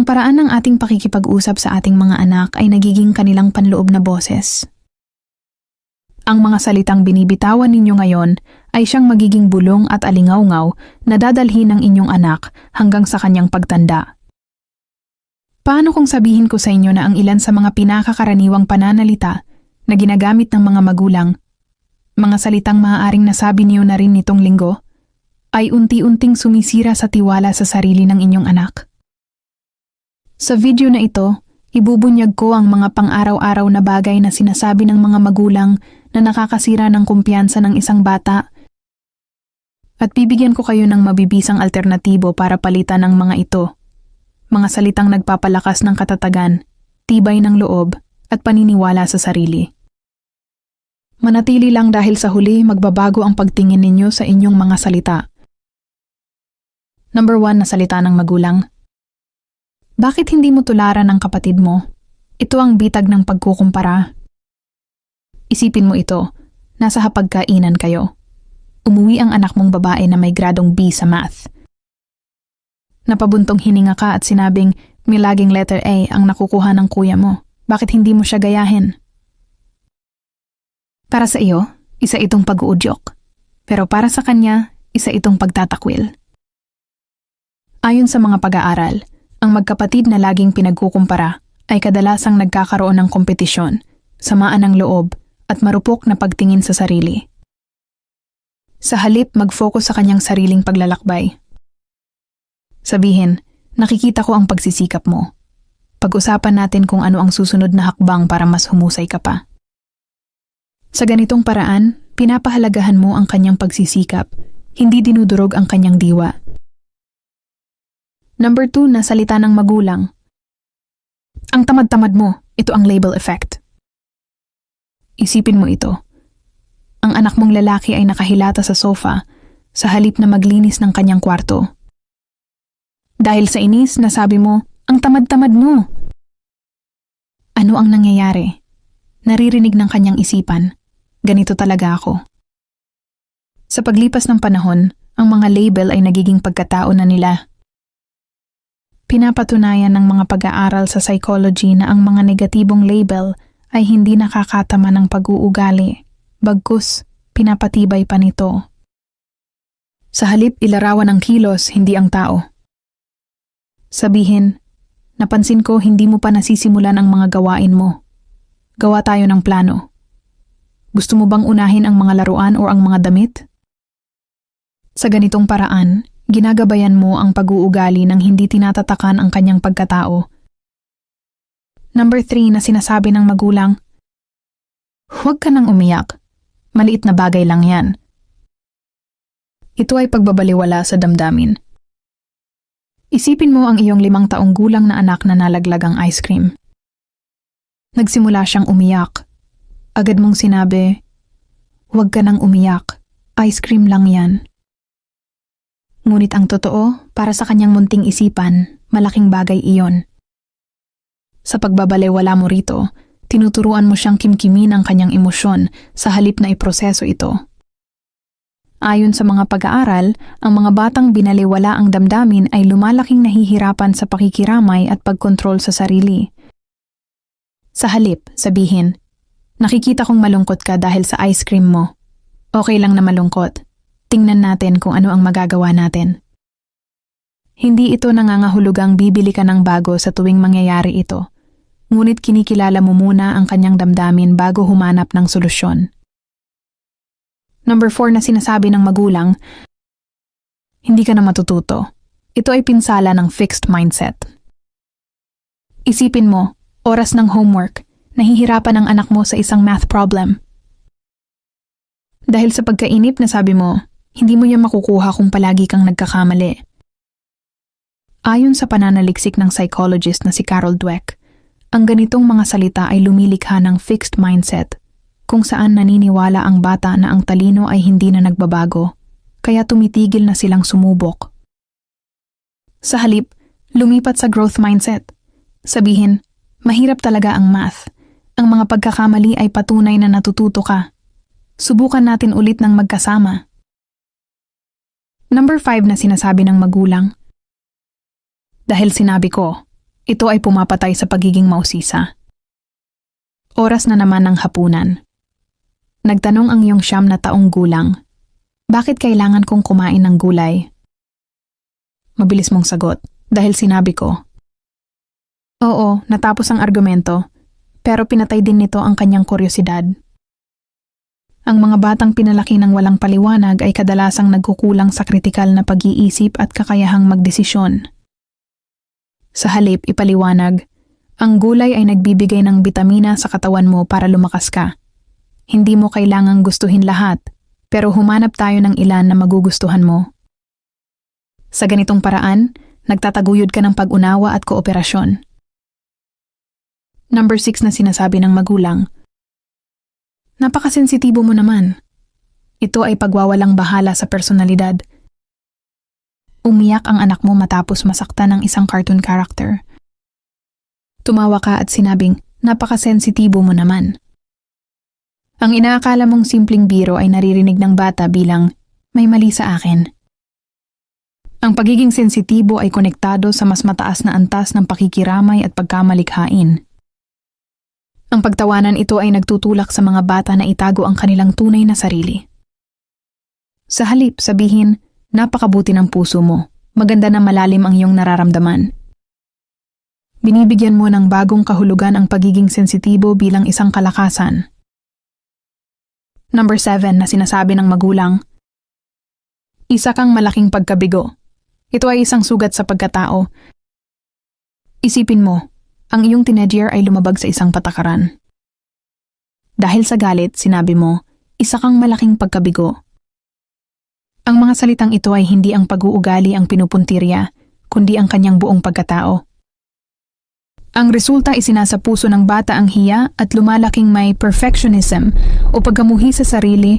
Ang paraan ng ating pakikipag-usap sa ating mga anak ay nagiging kanilang panloob na boses. Ang mga salitang binibitawan ninyo ngayon ay siyang magiging bulong at alingawngaw na dadalhin ng inyong anak hanggang sa kanyang pagtanda. Paano kung sabihin ko sa inyo na ang ilan sa mga pinakakaraniwang pananalita na ginagamit ng mga magulang, mga salitang maaaring nasabi niyo na rin nitong linggo, ay unti-unting sumisira sa tiwala sa sarili ng inyong anak? Sa video na ito, ibubunyag ko ang mga pang-araw-araw na bagay na sinasabi ng mga magulang na nakakasira ng kumpiyansa ng isang bata at bibigyan ko kayo ng mabibisang alternatibo para palitan ang mga ito. Mga salitang nagpapalakas ng katatagan, tibay ng loob, at paniniwala sa sarili. Manatili lang dahil sa huli magbabago ang pagtingin ninyo sa inyong mga salita. Number 1 na salita ng magulang. Bakit hindi mo tularan ng kapatid mo? Ito ang bitag ng pagkukumpara. Isipin mo ito, nasa hapagkainan kayo. Umuwi ang anak mong babae na may gradong B sa math. Napabuntong hininga ka at sinabing may laging letter A ang nakukuha ng kuya mo. Bakit hindi mo siya gayahin? Para sa iyo, isa itong pag-uudyok. Pero para sa kanya, isa itong pagtatakwil. Ayon sa mga pag-aaral, ang magkapatid na laging pinagkukumpara ay kadalasang nagkakaroon ng kompetisyon, samaan ng loob, at marupok na pagtingin sa sarili. Sa halip mag-focus sa kanyang sariling paglalakbay. Sabihin, nakikita ko ang pagsisikap mo. Pag-usapan natin kung ano ang susunod na hakbang para mas humusay ka pa. Sa ganitong paraan, pinapahalagahan mo ang kanyang pagsisikap, hindi dinudurog ang kanyang diwa Number two na salita ng magulang. Ang tamad-tamad mo, ito ang label effect. Isipin mo ito. Ang anak mong lalaki ay nakahilata sa sofa sa halip na maglinis ng kanyang kwarto. Dahil sa inis, nasabi mo, ang tamad-tamad mo. Ano ang nangyayari? Naririnig ng kanyang isipan, ganito talaga ako. Sa paglipas ng panahon, ang mga label ay nagiging pagkatao na nila Pinapatunayan ng mga pag-aaral sa psychology na ang mga negatibong label ay hindi nakakatama ng pag-uugali, bagkus pinapatibay pa nito. Sa halip ilarawan ang kilos, hindi ang tao. Sabihin, napansin ko hindi mo pa nasisimulan ang mga gawain mo. Gawa tayo ng plano. Gusto mo bang unahin ang mga laruan o ang mga damit? Sa ganitong paraan, ginagabayan mo ang pag-uugali ng hindi tinatatakan ang kanyang pagkatao. Number 3 na sinasabi ng magulang, Huwag ka nang umiyak. Maliit na bagay lang yan. Ito ay pagbabaliwala sa damdamin. Isipin mo ang iyong limang taong gulang na anak na nalaglag ang ice cream. Nagsimula siyang umiyak. Agad mong sinabi, Huwag ka nang umiyak. Ice cream lang yan. Ngunit ang totoo, para sa kanyang munting isipan, malaking bagay iyon. Sa pagbabalewala mo rito, tinuturuan mo siyang kimkimin ang kanyang emosyon sa halip na iproseso ito. Ayon sa mga pag-aaral, ang mga batang binaliwala ang damdamin ay lumalaking nahihirapan sa pakikiramay at pagkontrol sa sarili. Sa halip, sabihin, nakikita kong malungkot ka dahil sa ice cream mo. Okay lang na malungkot. Tingnan natin kung ano ang magagawa natin. Hindi ito nangangahulugang bibili ka ng bago sa tuwing mangyayari ito, ngunit kinikilala mo muna ang kanyang damdamin bago humanap ng solusyon. Number 4 na sinasabi ng magulang, hindi ka na matututo. Ito ay pinsala ng fixed mindset. Isipin mo, oras ng homework, nahihirapan ang anak mo sa isang math problem. Dahil sa pagkainip na sabi mo, hindi mo yan makukuha kung palagi kang nagkakamali. Ayon sa pananaliksik ng psychologist na si Carol Dweck, ang ganitong mga salita ay lumilikha ng fixed mindset kung saan naniniwala ang bata na ang talino ay hindi na nagbabago, kaya tumitigil na silang sumubok. Sa halip, lumipat sa growth mindset. Sabihin, mahirap talaga ang math. Ang mga pagkakamali ay patunay na natututo ka. Subukan natin ulit ng magkasama. Number 5 na sinasabi ng magulang. Dahil sinabi ko, ito ay pumapatay sa pagiging mausisa. Oras na naman ng hapunan. Nagtanong ang iyong siyam na taong gulang, bakit kailangan kong kumain ng gulay? Mabilis mong sagot, dahil sinabi ko. Oo, natapos ang argumento, pero pinatay din nito ang kanyang kuryosidad. Ang mga batang pinalaki ng walang paliwanag ay kadalasang nagkukulang sa kritikal na pag-iisip at kakayahang magdesisyon. Sa halip ipaliwanag, ang gulay ay nagbibigay ng bitamina sa katawan mo para lumakas ka. Hindi mo kailangang gustuhin lahat, pero humanap tayo ng ilan na magugustuhan mo. Sa ganitong paraan, nagtataguyod ka ng pag-unawa at kooperasyon. Number 6 na sinasabi ng magulang. Napakasensitibo mo naman. Ito ay pagwawalang bahala sa personalidad. Umiyak ang anak mo matapos masaktan ng isang cartoon character. Tumawa ka at sinabing, napakasensitibo mo naman. Ang inaakala mong simpleng biro ay naririnig ng bata bilang, may mali sa akin. Ang pagiging sensitibo ay konektado sa mas mataas na antas ng pakikiramay at pagkamalikhain. Ang pagtawanan ito ay nagtutulak sa mga bata na itago ang kanilang tunay na sarili. Sa halip, sabihin, napakabuti ng puso mo, maganda na malalim ang iyong nararamdaman. Binibigyan mo ng bagong kahulugan ang pagiging sensitibo bilang isang kalakasan. Number 7 na sinasabi ng magulang. Isa kang malaking pagkabigo. Ito ay isang sugat sa pagkatao. Isipin mo, ang iyong teenager ay lumabag sa isang patakaran. Dahil sa galit, sinabi mo, isa kang malaking pagkabigo. Ang mga salitang ito ay hindi ang pag-uugali ang pinupuntirya, kundi ang kanyang buong pagkatao. Ang resulta ay sinasa puso ng bata ang hiya at lumalaking may perfectionism o pagkamuhi sa sarili.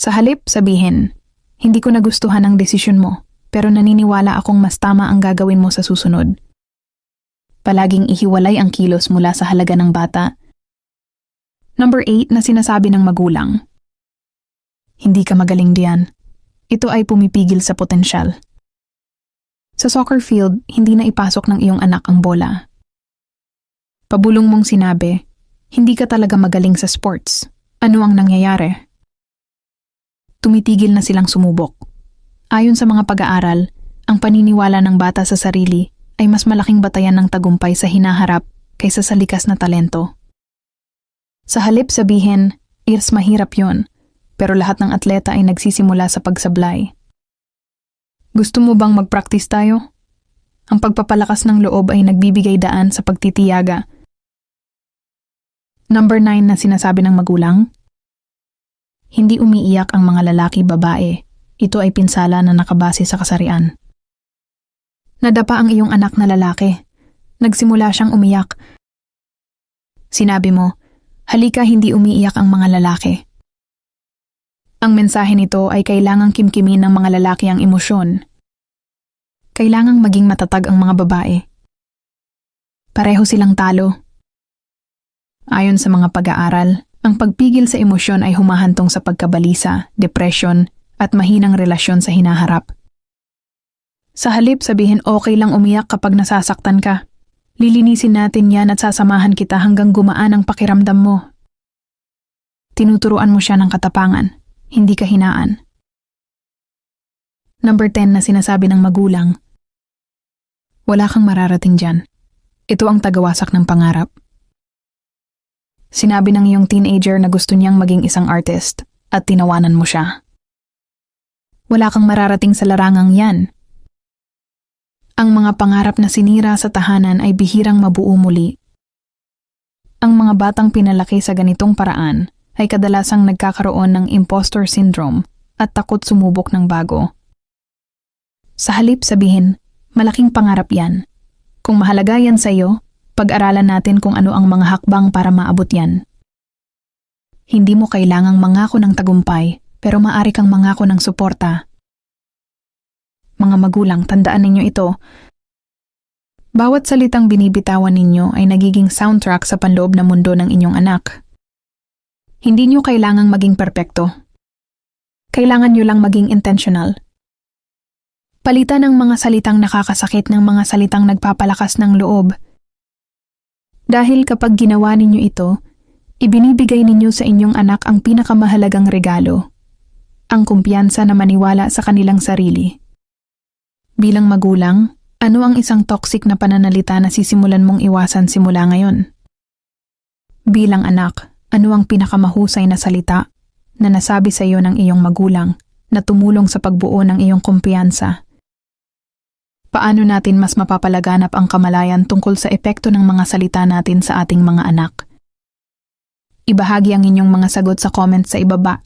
Sa halip, sabihin, hindi ko nagustuhan ang desisyon mo, pero naniniwala akong mas tama ang gagawin mo sa susunod. Palaging ihiwalay ang kilos mula sa halaga ng bata. Number 8 na sinasabi ng magulang. Hindi ka magaling diyan. Ito ay pumipigil sa potensyal. Sa soccer field, hindi na ipasok ng iyong anak ang bola. Pabulong mong sinabi, hindi ka talaga magaling sa sports. Ano ang nangyayari? Tumitigil na silang sumubok. Ayon sa mga pag-aaral, ang paniniwala ng bata sa sarili ay mas malaking batayan ng tagumpay sa hinaharap kaysa sa likas na talento. Sa halip sabihin, Irs mahirap yon, pero lahat ng atleta ay nagsisimula sa pagsablay. Gusto mo bang mag-practice tayo? Ang pagpapalakas ng loob ay nagbibigay daan sa pagtitiyaga. Number 9 na sinasabi ng magulang. Hindi umiiyak ang mga lalaki babae. Ito ay pinsala na nakabase sa kasarian. Nadapa ang iyong anak na lalaki. Nagsimula siyang umiyak. Sinabi mo, halika hindi umiiyak ang mga lalaki. Ang mensahe nito ay kailangang kimkimin ng mga lalaki ang emosyon. Kailangang maging matatag ang mga babae. Pareho silang talo. Ayon sa mga pag-aaral, ang pagpigil sa emosyon ay humahantong sa pagkabalisa, depression, at mahinang relasyon sa hinaharap. Sa halip sabihin okay lang umiyak kapag nasasaktan ka. Lilinisin natin yan at sasamahan kita hanggang gumaan ang pakiramdam mo. Tinuturuan mo siya ng katapangan hindi kahinaan. Number 10 na sinasabi ng magulang. Wala kang mararating dyan. Ito ang tagawasak ng pangarap. Sinabi ng iyong teenager na gusto niyang maging isang artist at tinawanan mo siya. Wala kang mararating sa larangang yan. Ang mga pangarap na sinira sa tahanan ay bihirang mabuo muli. Ang mga batang pinalaki sa ganitong paraan ay kadalasang nagkakaroon ng impostor syndrome at takot sumubok ng bago. Sa halip sabihin, malaking pangarap yan. Kung mahalaga yan sa iyo, pag-aralan natin kung ano ang mga hakbang para maabot yan. Hindi mo kailangang mangako ng tagumpay, pero maari kang mangako ng suporta. Mga magulang, tandaan ninyo ito. Bawat salitang binibitawan ninyo ay nagiging soundtrack sa panloob na mundo ng inyong anak. Hindi nyo kailangang maging perpekto. Kailangan nyo lang maging intentional. Palitan ng mga salitang nakakasakit ng mga salitang nagpapalakas ng loob. Dahil kapag ginawa ninyo ito, ibinibigay ninyo sa inyong anak ang pinakamahalagang regalo, ang kumpiyansa na maniwala sa kanilang sarili. Bilang magulang, ano ang isang toxic na pananalita na sisimulan mong iwasan simula ngayon? Bilang anak, ano ang pinakamahusay na salita na nasabi sa iyo ng iyong magulang na tumulong sa pagbuo ng iyong kumpiyansa? Paano natin mas mapapalaganap ang kamalayan tungkol sa epekto ng mga salita natin sa ating mga anak? Ibahagi ang inyong mga sagot sa comments sa ibaba.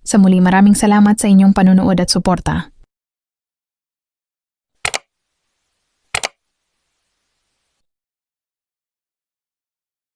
Sa muli maraming salamat sa inyong panunood at suporta.